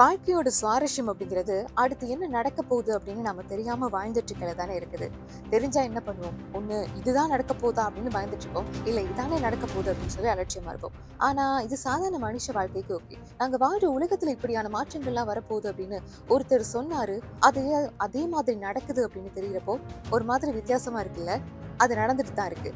வாழ்க்கையோட சுவாரஸ்யம் அப்படிங்கிறது அடுத்து என்ன நடக்க போகுது அப்படின்னு நம்ம தெரியாம வாழ்ந்துட்டு இருக்கிறது தானே இருக்குது. தெரிஞ்சா என்ன பண்ணுவோம்? ஒண்ணு இதுதான் நடக்க போதா அப்படின்னு பயந்துட்டு இருப்போம். இல்ல இதானே நடக்க போகுது அப்படின்னு சொல்லி அலட்சியமா இருக்கும் ஆனா இது சாதாரண மனுஷ வாழ்க்கைக்கு ஓகே நாங்க வாழ்ற உலகத்துல இப்படியான மாற்றங்கள்லாம் வரப்போகுது அப்படின்னு ஒருத்தர் சொன்னாரு. அதே அதே மாதிரி நடக்குது அப்படின்னு தெரியறப்போ ஒரு மாதிரி வித்தியாசமா இருக்குல்ல? அது நடந்துட்டு தான் இருக்கு.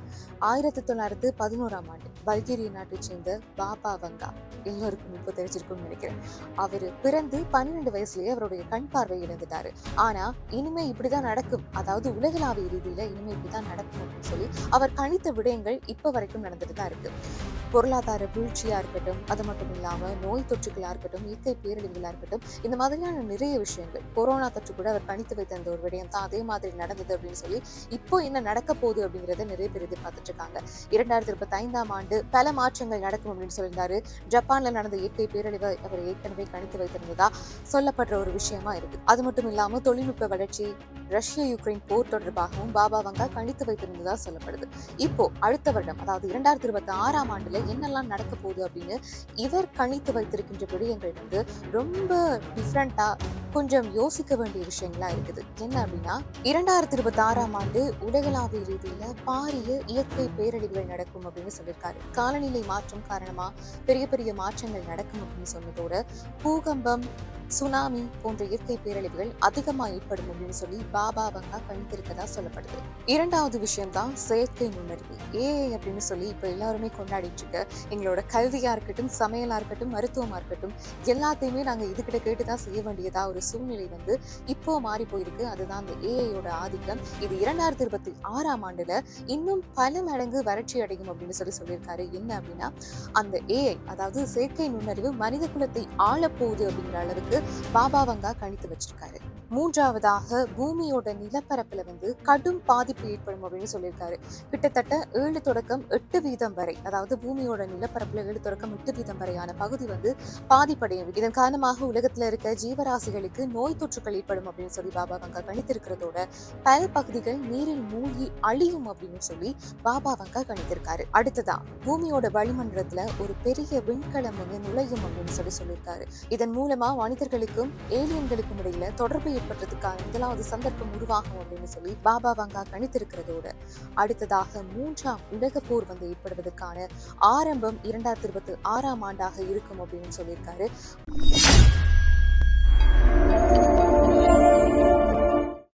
ஆயிரத்தி தொள்ளாயிரத்து பதினோராம் ஆண்டு பல்கேரிய நாட்டை சேர்ந்த பாபா வங்கா எல்லோருக்கும் இப்போ தெரிஞ்சிருக்கும்னு நினைக்கிறேன். அவர் பிறந்து பன்னிரெண்டு வயசுலயே அவருடைய கண் பார்வை இழந்துட்டாரு. ஆனா இனிமே இப்படிதான் நடக்கும். அதாவது உலகளாவிய ரீதியில இனிமே இப்படிதான் நடக்கும் அப்படின்னு சொல்லி அவர் கணித்த விடயங்கள் இப்ப வரைக்கும் நடந்துட்டு தான் இருக்கு. பொருளாதார வீழ்ச்சியாக இருக்கட்டும் அது மட்டும் இல்லாமல் நோய் தொற்றுகளாக இருக்கட்டும் இயற்கை பேரழிவுகளாக இருக்கட்டும் இந்த மாதிரியான நிறைய விஷயங்கள். கொரோனா தொற்று கூட அவர் கணித்து வைத்த அந்த ஒரு விடயம் தான் அதே மாதிரி நடந்தது அப்படின்னு சொல்லி இப்போ என்ன நடக்க போகுது அப்படிங்கிறத நிறைய பேர் எதிர்பார்த்துட்டு இருக்காங்க. இரண்டாயிரத்தி இருபத்தி ஐந்தாம் ஆண்டு பல மாற்றங்கள் நடக்கும் அப்படின்னு சொல்லியிருந்தாரு. ஜப்பான்ல நடந்த இயற்கை பேரழிவை அவர் ஏற்கனவே கணித்து வைத்திருந்ததா சொல்லப்படுற ஒரு விஷயமா இருக்கு. அது மட்டும் இல்லாமல் தொழில்நுட்ப வளர்ச்சி ரஷ்ய யுக்ரைன் போர் தொடர்பாகவும் பாபா வங்கா கணித்து வைத்திருந்ததா சொல்லப்படுது. இப்போ அடுத்த வருடம் அதாவது இரண்டாயிரத்தி இருபத்தி ஆறாம் ஆண்டுல என்னெல்லாம் நடக்க போகுது அப்படின்னு இவர் கணித்து வைத்திருக்கின்ற விடயங்கள் வந்து ரொம்ப டிஃப்ரெண்டா கொஞ்சம் யோசிக்க வேண்டிய விஷயங்களா இருக்குது. என்ன அப்படின்னா இரண்டாயிரத்தி இருபத்தி ஆறாம் ஆண்டு உலகளாவிய ரீதியில பாரிய இயற்கை பேரழிவுகள் நடக்கும் அப்படின்னு சொல்லியிருக்காரு. காலநிலை மாற்றம் காரணமா பெரிய பெரிய மாற்றங்கள் நடக்கும் அப்படின்னு சொன்னதோட பூகம்பம் சுனாமி போன்ற இயற்கை பேரழிவுகள் அதிகமா ஏற்படும் அப்படின்னு சொல்லி பாபா வங்கா கணித்திருக்கதா சொல்லப்படுது. இரண்டாவது விஷயம் தான் செயற்கை நுண்ணறிவு. ஏஐ அப்படின்னு சொல்லி இப்போ எல்லாருமே கொண்டாடிட்டு இருக்க எங்களோட கல்வியா இருக்கட்டும் சமையலா இருக்கட்டும் மருத்துவமா இருக்கட்டும் எல்லாத்தையுமே நாங்கள் இதுகிட்ட கேட்டுதான் செய்ய வேண்டியதா ஒரு சூழ்நிலை வந்து இப்போ மாறி போயிருக்கு. அதுதான் அந்த ஏஐயோட ஆதிக்கம். இது இரண்டாயிரத்தி இருபத்தி ஆறாம் ஆண்டுல இன்னும் பல மடங்கு வறட்சி அடையும் அப்படின்னு சொல்லி சொல்லியிருக்காரு. என்ன அப்படின்னா அந்த ஏஐ அதாவது செயற்கை நுண்ணறிவு மனித குலத்தை ஆளப்போகுது அப்படிங்கிற அளவுக்கு பாபா வங்கா கணித்து வச்சிருக்காரு. மூன்றாவதாக பூமியோட நிலப்பரப்புல வந்து கடும் பாதிப்பு ஏற்படும் அப்படின்னு சொல்லியிருக்காரு. கிட்டத்தட்ட ஏழு தொடக்கம் எட்டு வீதம் வரை அதாவது பூமியோட நிலப்பரப்புல ஏழு தொடக்கம் எட்டு வீதம் வரையான பகுதி வந்து பாதிப்படையும். இதன் காரணமாக உலகத்துல இருக்க ஜீவராசிகளுக்கு நோய் தொற்றுகள் ஏற்படும் அப்படின்னு சொல்லி பாபா வங்கா கணித்திருக்கிறதோட பல பகுதிகள் நீரில் மூழ்கி அழியும் அப்படின்னு சொல்லி பாபா வங்கா கணித்திருக்காரு. அடுத்ததா பூமியோட வளிமண்டலத்துல ஒரு பெரிய விண்கலம் வந்து நுழையும் அப்படின்னு சொல்லி சொல்லியிருக்காரு. இதன் மூலமா மனிதர்களுக்கும் ஏலியன்களுக்கும் இடையில தொடர்பு ஏற்படுறதுக்கான முதலாவது சந்தர்ப்பம் உருவாகும் அப்படின்னு சொல்லி பாபா வங்கா கணித்திருக்கிறதோட அடுத்ததாக மூன்றாம் உலக போர் வந்து ஏற்படுவதற்கான ஆரம்பம் இரண்டாயிரத்தி இருபத்தி ஆறாம் ஆண்டாக இருக்கும் அப்படின்னு சொல்லியிருக்காரு.